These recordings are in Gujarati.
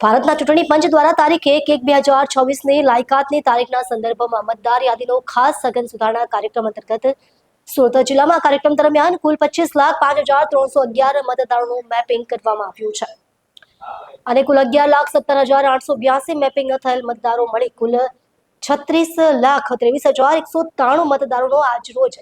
ભારતના ચૂંટણી પંચ દ્વારા તારીખ એક એક બે હજાર છવ્વીસની લાયકાતની તારીખના સંદર્ભમાં મતદાર યાદીનો ખાસ સઘન સુધારણા કાર્યક્રમ અંતર્ગત સુરત જિલ્લામાં કાર્યક્રમ દરમિયાન કુલ પચીસ લાખ પાંચ હજાર ત્રણસો અગિયાર મતદારોનું મેપિંગ કરવામાં આવ્યું છે. અને કુલ અગિયાર લાખ સત્તર હજાર આઠસો બ્યાસી મેપિંગ થયેલ મતદારો મળી કુલ છત્રીસ લાખ ત્રેવીસ હજાર એકસો ત્રાણું મતદારોનો આજ રોજ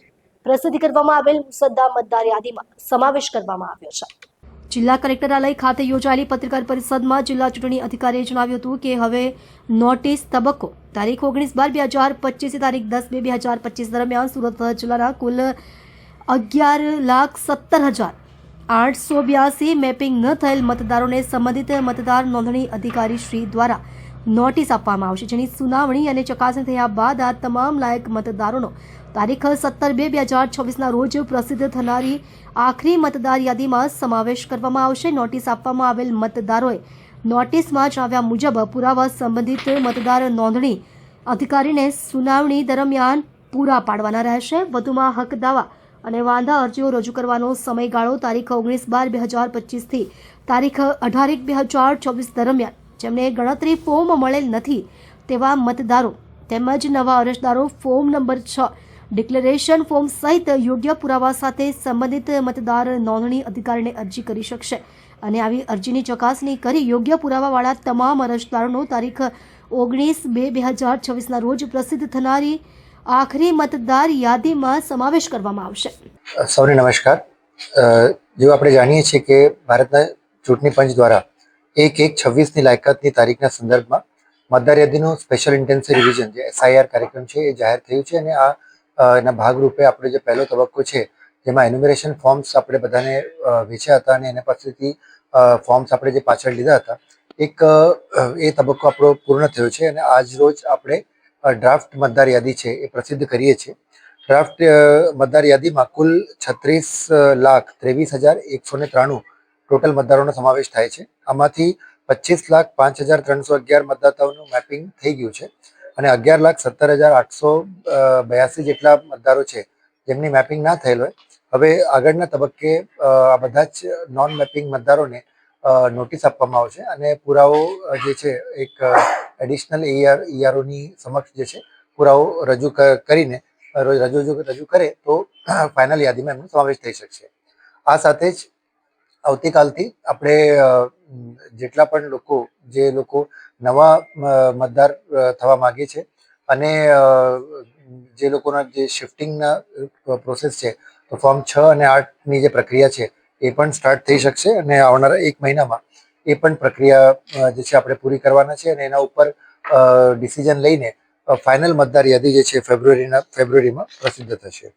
પ્રસિદ્ધ કરવામાં આવેલ મુસદ્દા મતદાર યાદીમાં સમાવેશ કરવામાં આવ્યો છે. જિલ્લા કલેક્ટરાલય ખાતે યોજાયેલી પત્રકાર પરિષદમાં જિલ્લા ચૂંટણી અધિકારીએ જણાવ્યું હતું કે હવે નોટિસ તબક્કો, તારીખ ઓગણીસ બાર બે હજાર પચીસ તારીખ દસ બે બે હજાર પચીસ દરમિયાન સુરત જિલ્લાના કુલ અગિયાર લાખ સત્તર હજાર આઠસો બ્યાસી મેપિંગ ન થયેલ મતદારોને સંબંધિત મતદાર નોંધણી અધિકારી શ્રી દ્વારા નોટિસ આપવામાં આવશે. જેની સુનાવણી અને ચકાસણી થયા બાદ આ તમામ લાયક મતદારોનો તારીખ સત્તર બે બે હજાર છવ્વીસના રોજ પ્રસિદ્ધ થનારી આખરી મતદાર યાદીમાં સમાવેશ કરવામાં આવશે. નોટિસ આપવામાં આવેલ મતદારોએ નોટિસમાં જણાવ્યા મુજબ પુરાવા સંબંધિત મતદાર નોંધણી અધિકારીને સુનાવણી દરમિયાન પૂરા પાડવાના રહેશે. વધુમાં હક દાવા અને વાંધા અરજીઓ રજૂ કરવાનો સમયગાળો તારીખ ઓગણીસ બાર બે હજાર પચીસથી તારીખ અઢાર એક બે હજાર ચોવીસ દરમિયાન જેમને ગણતરી ફોર્મ મળેલ નથી તેવા મતદારો તેમજ નવા અરજદારો ફોર્મ નંબર છ, ડિક્લેરેશન ફોર્મ સહિત યોગ્ય પુરાવા સાથે સંબંધિત મતદાર નોંધણી અધિકારીને અરજી કરી શકશે અને આવી અરજીની ચકાસણી કરી યોગ્ય પુરાવાવાળા તમામ અરજદારોનો તારીખ ઓગણીસ બે બે હજાર છવ્વીસના રોજ પ્રસિદ્ધ થનારી આખરી મતદાર યાદીમાં સમાવેશ કરવામાં આવશે. સૌને નમસ્કાર. જો આપણે જાણીએ છીએ કે ભારતના ચૂંટણી પંચ દ્વારા એક એક છવ્વીસની લાયકાતની તારીખના સંદર્ભમાં મતદાર યાદીનું સ્પેશિયલ ઇન્ટેન્સિવ રિવિઝન જે એસઆઈઆર કાર્યક્રમ છે એ જાહેર થયું છે અને આ એના ભાગરૂપે આપણે જે પહેલો તબક્કો છે જેમાં એન્યુમરેશન ફોર્મ્સ આપણે બધાને વેચ્યા હતા અને એના પાસેથી ફોર્મ્સ આપણે જે પાછળ લીધા હતા, એક એ તબક્કો આપણો પૂર્ણ થયો છે અને આજ રોજ આપણે ડ્રાફ્ટ મતદાર યાદી છે એ પ્રસિદ્ધ કરીએ છીએ. ડ્રાફ્ટ મતદાર યાદીમાં કુલ છત્રીસ લાખ ત્રેવીસ હજાર એકસો ને ત્રાણું ટોટલ મતદારોનો સમાવેશ થાય છે. આમાંથી પચીસ લાખ પાંચ હજાર ત્રણસો અગિયાર મતદાતાઓનું મેપિંગ થઈ ગયું છે અને અગિયાર લાખ સત્તર હજાર આઠસો બ્યાસી જેટલા મતદારો છે જેમની મેપિંગ ના થયેલ હોય. હવે આગળના તબક્કે આ બધા જ નોન મેપિંગ મતદારોને નોટિસ આપવામાં આવશે અને પુરાવો જે છે એક એડિશનલ ઈઆર ઈઆરઓની સમક્ષ જે છે પુરાવો રજૂ કરીને રજૂ રજૂ કરે તો ફાઇનલ યાદીમાં એમનો સમાવેશ થઈ શકશે. આ સાથે જ આવતીકાલથી આપણે જેટલા પણ લોકો, જે લોકો નવા મતદાર થવા માગે છે અને જે લોકોના જે શિફ્ટિંગના પ્રોસેસ છે, તો ફોર્મ છ અને આઠની જે પ્રક્રિયા છે, એ પણ સ્ટાર્ટ થઈ શકશે અને આવનારા એક મહિનામાં એ પણ પ્રક્રિયા જે છે આપણે પૂરી કરવાના છે અને એના ઉપર ડિસિઝન લઈને ફાઇનલ મતદાર યાદી જે છે ફેબ્રુઆરીના, ફેબ્રુઆરીમાં પ્રસિદ્ધ થશે.